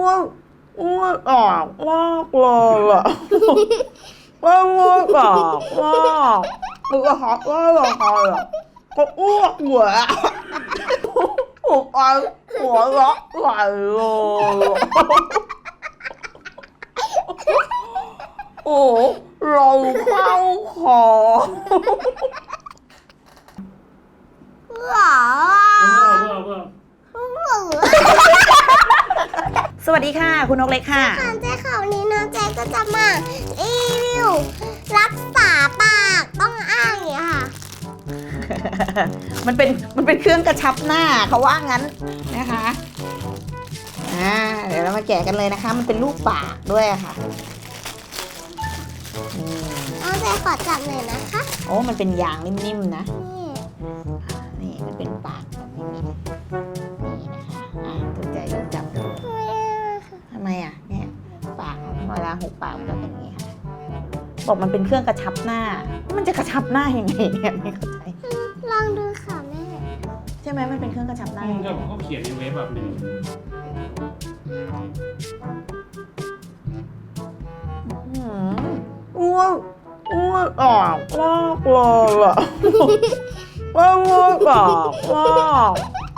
อ้วนอ้วนออกมากเลยอะอ้วนอ้วนออกมากมันก็หักว่าเราใครอะก็อ้วกหมือนหัวไอหัวเราะไหลเลยโอ้เราเข้าคอหรอ เพื่อเพื่อเพื่อ ส วัสดีค่ะ คุณนกเล็กค่ะตอนเจ๊ข่าวนี้นะเจ๊ก็จะมารีวิวรักษาปากต้องอ้างอย่างเงี้ยค่ะ มันเป็นมันเป็นเครื่องกระชับหน้าเขาว่างั้นนะคะอ่าเดี๋ยวเรามาแกะกันเลยนะคะ มันเป็นรูปปากด้วยอะค่ะอืมเอาเจ๊ขอจับหน่อยนะคะ โอ้มันเป็นยางนิ่มๆนะ บอกมันเป็นเครื่องกระชับหน้า มันจะกระชับหน้ายังไงเนี่ยไม่เข้าใจลองดูค่ะแม่ใช่ไหมมันเป็นเครื่องกระชับหน้า อืมก็เขาเขียนในเว็บแบบหนึ่งอืมอ้วนอ้วนออกมากเลยอะอ้วนอ้วนออกมาก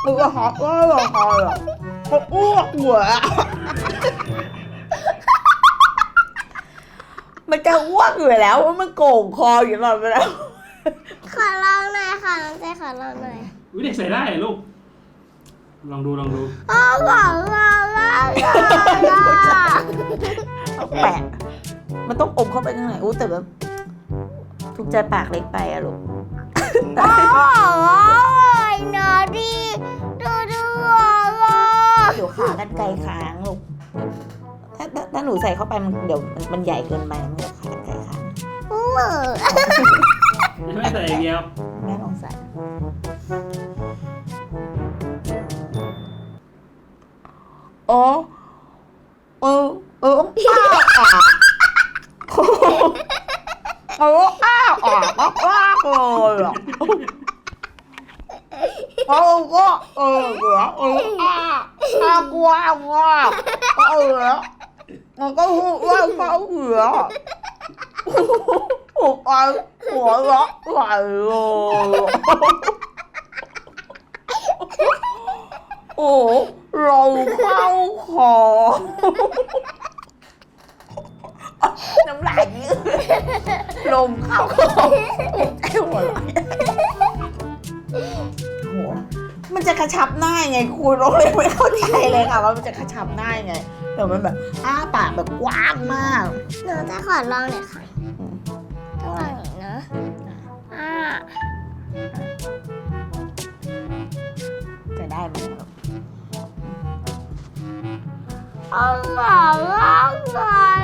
มันก็หักว่าเราใครอะก็อ้วกเหมือน มันจะอ้วกอยู่แล้วเพราะมันโก่งคออยู่ตลอดเวลาขอลองหน่อยค่ะน้องเจ๊ขอลองหน่อยวิเด็กใส่ได้เหรอลูก ลองดูลองดู โอ้โหลองลองลองแปะมันต้องอมเข้าไปข้างในอู้แต่แบบถูกใจปากเล็กไปอะลูกโอ้โหนอดีดูดูอะเดี๋ยวขากันไกลค้างลูก ถ้าถ้าถ้าหนูใส่เข้าไปมันเดี๋ยวมันมันใหญ่เกินไปมันเดี๋ยวขากันไกลค้างเหมือไม่ใส่อย่างเดียวแม่ลองใส่โอ้เออเอออ้าวอะเอออ้าวอะมากมากเลยอะเออก็เออเหลือเอออ้าอ้ากว้างมากเออ มันก็หูว่าเขาเหลือหัวไปหัวเราะไหลเลยโอ้เราเข้าคอน้ำลายยืดลมเข้าคอไอ้หัวเราะโหมันจะกระชับหน้ายไงคุณเราเลยไม่เข้าใจเลยค่ะว่ามันจะกระชับหน้ายไง แต่มันแบบอ้าปากแบบกว้างมาก หนูจะขอลองหน่อยค่ะ ต้องลองอย่างนี้นะอ่าจะได้ไหมครับเอาหมาลองหน่อย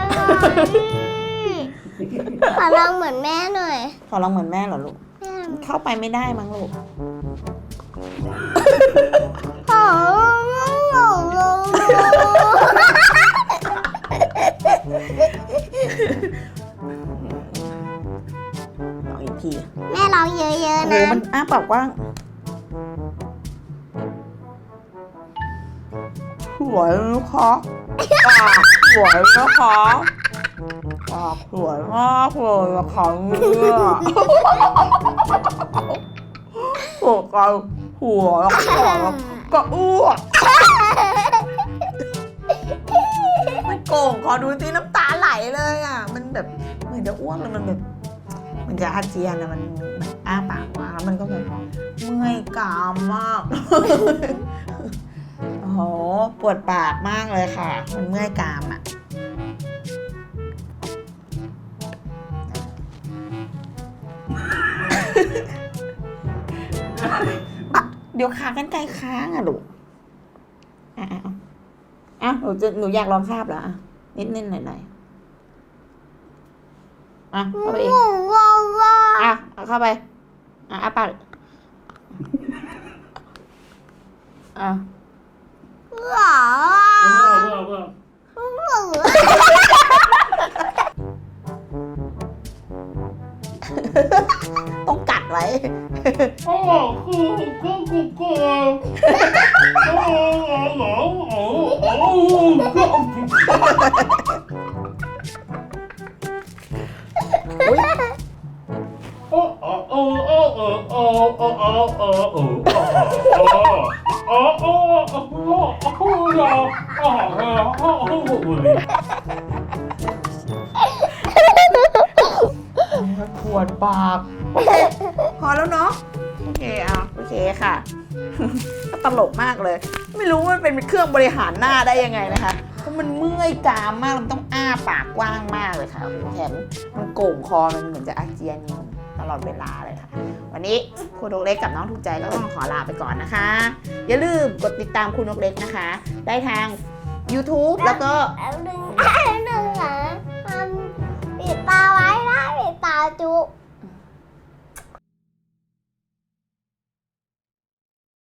ขอลองเหมือนแม่หน่อย ขอลองเหมือนแม่เหรอลูกแม่เข้าไปไม่ได้มั้งลูกขอ โอ้ๆโหนะมันอ้าปากกว้างสวยนะคะปากสวยนะคะปากสวยมากเลยนะคะเนี่ยหัวกันหัวแล้วก็แล้วก็อ้วกมันโก่งขอดูสิน้ำตาไหลเลยอะ มันแบบเหมือนจะอ้วกเลยมันแบบ มันจะอาเจียนอะมันมันอ้าปากว่างแล้วมันก็แบบเมื่อยกามมากโอ้โหปวดปากมากเลยค่ะ มันเมื่อยกามอะ่ะเดี๋ยวขากันไกลค้างอะลูกอะอะอะอะหนูจะหนูอยากลองคาบเหรออะนิดนิดหน่อยหน่อยอะเข้าไปองว้าวว้า อะเข้าไป อะอาปากอะเอาอต้องกัดไว้ โอ้กูกูกูกูโอ้โหโอ้โหอ้โโอ้โหโอ้โหโอ้โหขวดปาก พอแล้วเนาะโอเคอะโอเคค่ะตลกมากเลย ไม่รู้ว่าเป็นเครื่องบริหารหน้าได้ยังไงนะคะเพราะมันเมื่อยกรามมากมันต้องอ้าปากกว้างมากเลยค่ะแถมมันโก่งคอมันเหมือนจะอาเจียนอยู่ ตลอดเวลาเลยค่ะ วันนี้คุณนกเล็กกับน้องถูกใจก็ต้องขอลาไปก่อนนะคะ อย่าลืมกดติดตามคุณนกเล็กนะคะ ได้ทาง YouTube แล้วก็แล้วดึงดึงหนึ่งทำปิดตาไว้นะปิดตาจุ